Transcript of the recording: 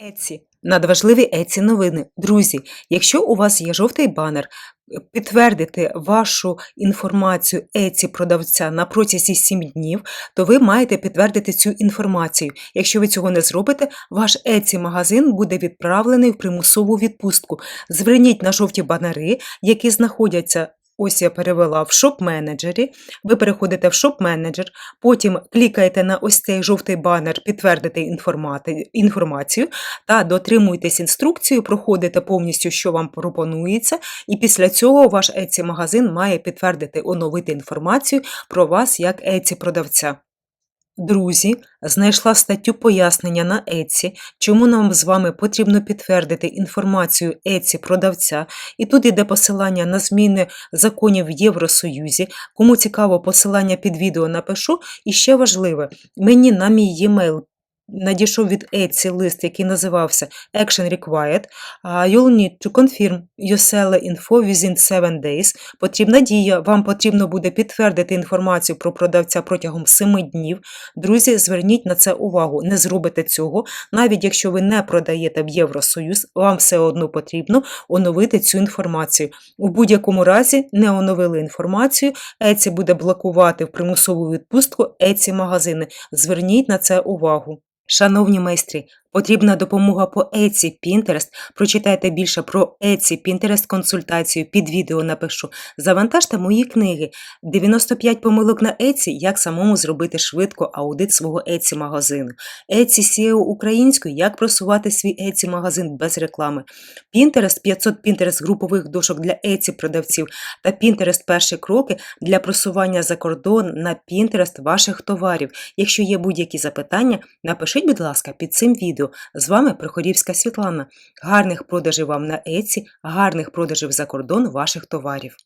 Еці. Надважливі Еці новини. Друзі, якщо у вас є жовтий банер, підтвердити вашу інформацію Еці продавця на протязі 7 днів, то ви маєте підтвердити цю інформацію. Якщо ви цього не зробите, ваш Еці магазин буде відправлений в примусову відпустку. Зверніть на жовті банери, які знаходяться. Ось я перевела в шоп-менеджері. Ви переходите в шоп-менеджер, потім клікаєте на ось цей жовтий банер підтвердити інформацію та дотримуйтесь інструкцію, проходите повністю, що вам пропонується, і після цього ваш Etsy магазин має підтвердити, оновити інформацію про вас як Etsy продавця. Друзі, знайшла статтю пояснення на Еці, чому нам з вами потрібно підтвердити інформацію Еці продавця. І тут йде посилання на зміни законів в Євросоюзі. Кому цікаво, посилання під відео напишу. І ще важливе, мені на мій e-mail надійшов від Etsy лист, який називався Action Required. You'll need to confirm your seller info within 7 days. Потрібна дія. Вам потрібно буде підтвердити інформацію про продавця протягом 7 днів. Друзі, зверніть на це увагу. Не зробите цього. Навіть якщо ви не продаєте в Євросоюз, вам все одно потрібно оновити цю інформацію. У будь-якому разі не оновили інформацію, Etsy буде блокувати в примусову відпустку Etsy магазини. Зверніть на це увагу. Шановні майстри, потрібна допомога по Etsy Pinterest. Прочитайте більше про Etsy Pinterest консультацію під відео напишу. Завантажте мої книги. 95 помилок на Etsy, як самому зробити швидко аудит свого Etsy магазину. Etsy SEO українською, як просувати свій Etsy магазин без реклами. Pinterest 500 Pinterest групових дошок для Etsy продавців та Pinterest перші кроки для просування за кордон на Pinterest ваших товарів. Якщо є будь-які запитання, напишіть, будь ласка, під цим відео. З вами Приходівська Світлана. Гарних продажів вам на Еці, гарних продажів за кордон ваших товарів.